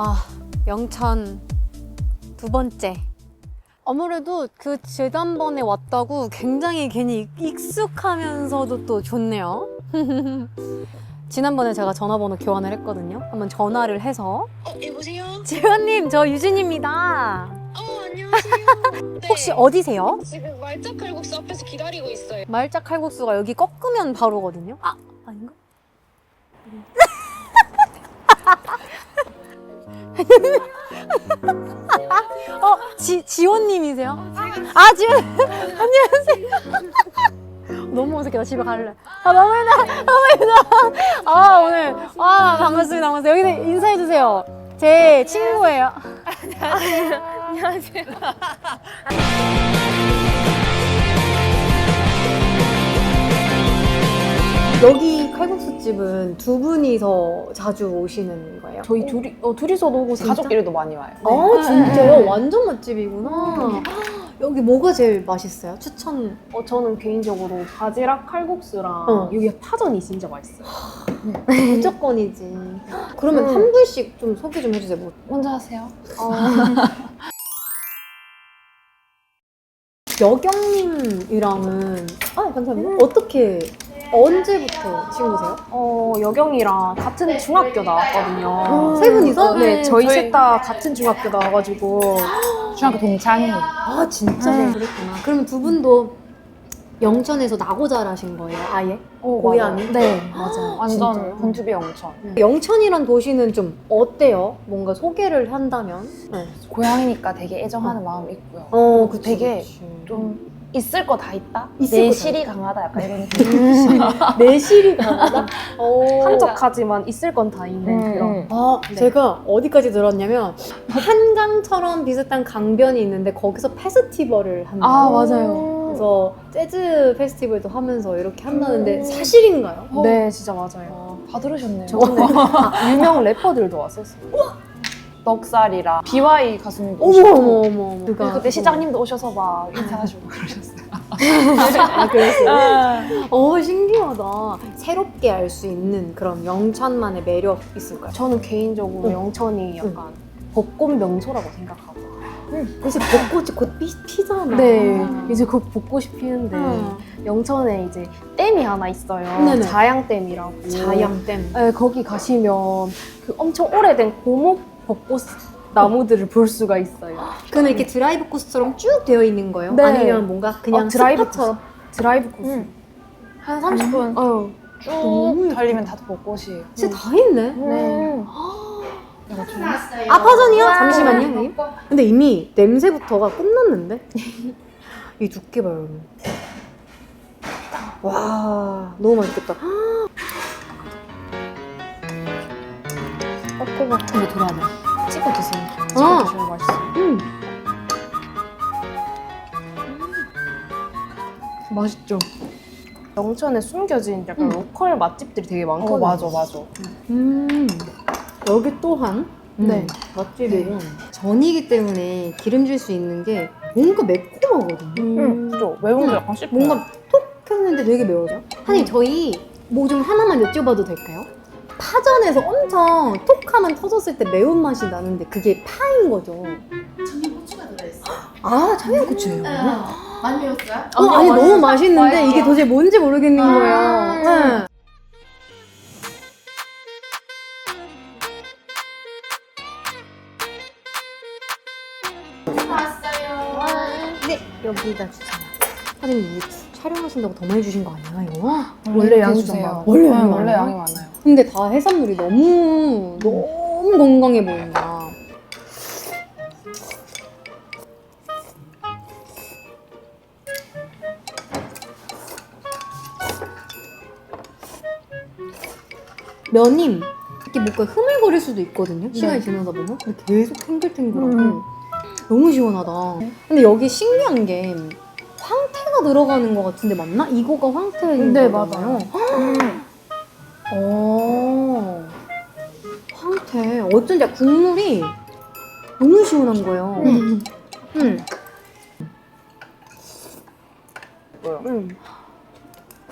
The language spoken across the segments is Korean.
아, 영천 두 번째. 아무래도 그 지난번에 왔다고 굉장히 괜히 익숙하면서도 또 좋네요. 지난번에 제가 전화번호 교환을 했거든요. 한번 전화를 해서 어, 여보세요? 지원님 저 유진입니다. 어, 안녕하세요. 네. 혹시 어디세요? 지금 말짝 칼국수 앞에서 기다리고 있어요. 말짝 칼국수가 여기 꺾으면 바로거든요. 아 아닌가? 어 지, 지원님이세요? 아 지원 안녕하세요. 너무 어색해 나 집에 갈래. 아 너무 힘들어 너무 힘들어. 아 오늘 아 반갑습니다 반갑습니다. 여기 인사해 주세요. 제 친구예요. 안녕하세요. 여기 칼국수 집은 두 분이서 자주 오시는 거예요? 저희 둘이 어, 둘이서도 오고 진짜? 가족끼리도 많이 와요. 아 진짜요? 완전 맛집이구나. 여기 뭐가 제일 맛있어요? 추천. 어, 저는 개인적으로 바지락 칼국수랑 어. 여기 파전이 진짜 맛있어요. 무조건이지. 그러면 음. 한 분씩 좀 소개 좀 해주세요. 뭐. 먼저 하세요. 여경님이랑은 아 감사합니다. 어떻게 언제부터 친구세요? 어, 여경이랑 같은 중학교 나왔거든요. 세 분이서? 네, 저희 저희- 셋 다 같은 중학교 나와가지고 중학교 동창이에요. 아 진짜 네. 그랬구나. 그럼 두 분도 영천에서 나고 자라신 거예요, 아예? 어? 맞아요. 네, 맞아요. 완전 진짜요? 본투비 영천. 영천이란 도시는 좀 어때요? 뭔가 소개를 한다면? 네. 고향이니까 되게 애정하는 마음이 있고요. 어, 그치, 되게 그치. 좀 있을 거 다 있다? 있을 거다 내실이 강하다 약간 이런 느낌. 내실이 강하다? 어. 한적하지만 있을 건 다 있는 음, 그런. 음. 아, 네. 제가 어디까지 들었냐면 한강처럼 비슷한 강변이 있는데 거기서 페스티벌을 한다. 아, 맞아요. 그래서 재즈 페스티벌도 하면서 이렇게 한다는데 사실인가요? 네, 진짜 맞아요. 어, 다 들으셨네요. 저번에 유명 래퍼들도 왔었어요. 넉살이랑 BY 가수님도 어머 오셨고 어머 어머 어머. 그리고 그때 시장님도 오셔서 막 인사하시고 그러셨어요. 아 그랬어요. 어 신기하다. 새롭게 알 수 있는 그런 영천만의 매력 있을까요? 저는 개인적으로 응. 영천이 약간 벚꽃 명소라고 생각하고. 그래서 벚꽃이 곧 피, 피잖아. 네, 이제 곧 벚꽃이 피는데 음. 영천에 이제 댐이 하나 있어요. 네네. 자양댐이라고. 자양 댐. 네, 거기 가시면 그 엄청 오래된 고목 벚꽃 나무들을 볼 수가 있어요. 그러면 이렇게 드라이브 코스처럼 쭉 되어 있는 거예요? 네. 아니면 뭔가 그냥 어, 드라이브 스파처럼? 드라이브 코스. 음. 한 30분 어, 쭉 너무 달리면 다 벚꽃이에요. 진짜 다 있네. 네. 이거 좀아 파전이요? 잠시만요, 형님. 근데 이미 냄새부터가 끝났는데? 이 두께 봐요, 여러분. 와, 너무 맛있겠다. 벚꽃 근데 돌아야 돼. 찍어 드세요. 어. 찍어 드시면 맛있어요. 음. 맛있죠. 영천에 숨겨진 약간 음. 로컬 맛집들이 되게 많거든요. 어, 맞아, 맞아. 음. 여기 또한 네. 맛집이고 전이기 때문에 기름질 수 있는 게 뭔가 매콤하거든요. 음, 또 매운 게 음. 약간 씹혀요. 뭔가 톡 했는데 되게 매워져. 사장님 저희 뭐 좀 하나만 여쭤봐도 될까요? 파전에서 엄청 톡하면 터졌을 때 매운맛이 나는데 그게 파인 거죠. 청양고추가 들어있어. 아 청양고추예요? 많이 배웠어요? 어, 아니 너무 맛있는데 이게 도대체 뭔지 모르겠는 아. 거예요. 네. 왔어요. 네 여기다 주세요. 사장님 이거 촬영하신다고 더 많이 주신 거 아니야 이거? 원래 양이 주세요. 좀 많아. 원래 네, 양이 원래 많아요? 양이 많아요. 근데 다 해산물이 너무 너무 건강해 보인다. 면이 이렇게 뭔가 흐물거릴 수도 있거든요. 시간이 지나다 보면 근데 계속 탱글탱글하고 음. 너무 시원하다. 근데 여기 신기한 게 황태가 들어가는 것 같은데 맞나? 이거가 황태인 네, 거잖아요. 음. 어. 황태. 어쩐지 국물이 너무 시원한 거예요. 음. 음. 음.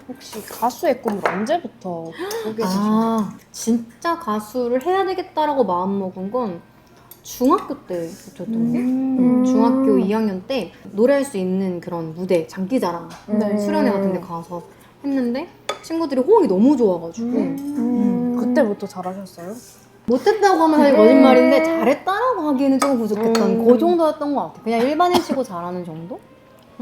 혹시 가수의 꿈을 언제부터 꾸게 거예요? 아, 진짜 가수를 해야 되겠다라고 마음먹은 건 중학교 때부터였던 게 음. 중학교 2학년 때 노래할 수 있는 그런 무대 장기자랑 네. 수련회 같은 데 가서 했는데 친구들이 호응이 너무 좋아가지고 음. 그때부터 잘하셨어요? 못했다고 하면 사실 거짓말인데 잘했다라고 하기에는 조금 부족했던 음. 그 정도였던 것 같아요 그냥 일반인 치고 잘하는 정도?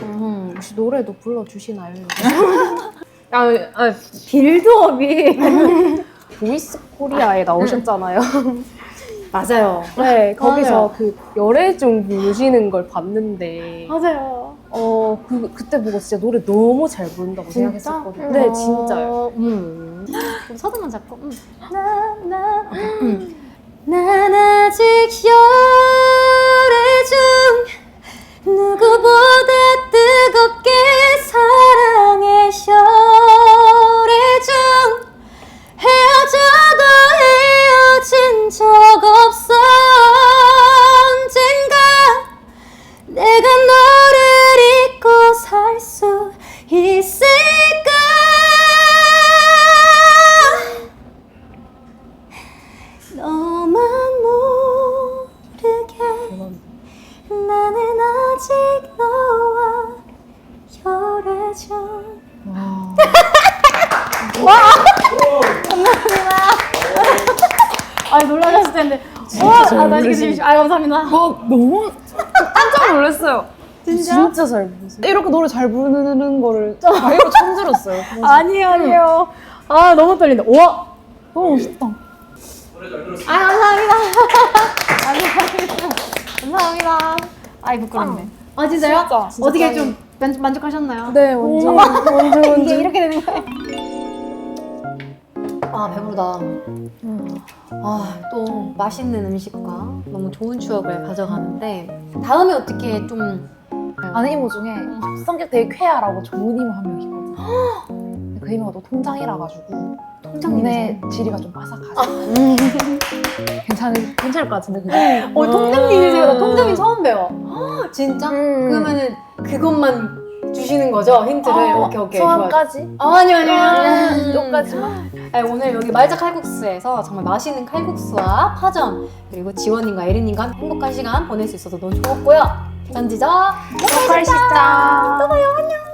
음. 혹시 노래도 불러주시나요? 아, 아 빌드업이 보이스 코리아에 나오셨잖아요. 맞아요 네, 거기서 맞아요. 그 열애중 부르시는 걸 봤는데 맞아요 어, 그, 그때 보고 진짜 노래 너무 잘 부른다고 생각했었거든요. 네, 진짜요. 음. 그럼 서든만 잡고. 음. 나, 나. 음. 너만 모르게 나는 아직 너와 열애전 아니 놀라셨을 텐데. 와, 아, 나 이게 지금 아 감사합니다. 어, 너무 깜짝 놀랐어요. 진짜, 잘 부르세요. 이렇게 노래 잘 부르는 거를 자기로 처음 들었어요. 아니에요 아니에요. 아 너무 떨린다. 우와. 너무 멋있다. 아 감사합니다. 감사합니다. 감사합니다. 아이 부끄럽네. 아 진짜요? 진짜, 진짜 어떻게 짱이에요. 좀 만, 만족하셨나요? 네, 완전, 완전, 이게 이렇게 되는 거예요? 아 배부르다. 아 또 맛있는 음식과 너무 좋은 추억을 가져가는데 다음에 어떻게 좀 아는 이모 중에 성격 되게 쾌활하고 좋은 이모 한 명 있거든요. 그 이모가 또 통장이라 가지고 통장님이세요? 돈의 지리가 좀 바삭하죠. 괜찮을 괜찮을 것 같은데 그거. 어 통장님이세요? 나 통장님 처음 배워. 헉, 진짜? 음. 그러면은 그것만 주시는 거죠 힌트를. 어, 오케이 오케이. 좋아요. 소원까지? 아, 아니요 아니요. 음, 여기까지만. 아니, 오늘 여기 말자 칼국수에서 정말 맛있는 칼국수와 파전 그리고 지원님과 에린님과 행복한 시간 보낼 수 있어서 너무 좋았고요. 전지적 lokal 시장. 안녕.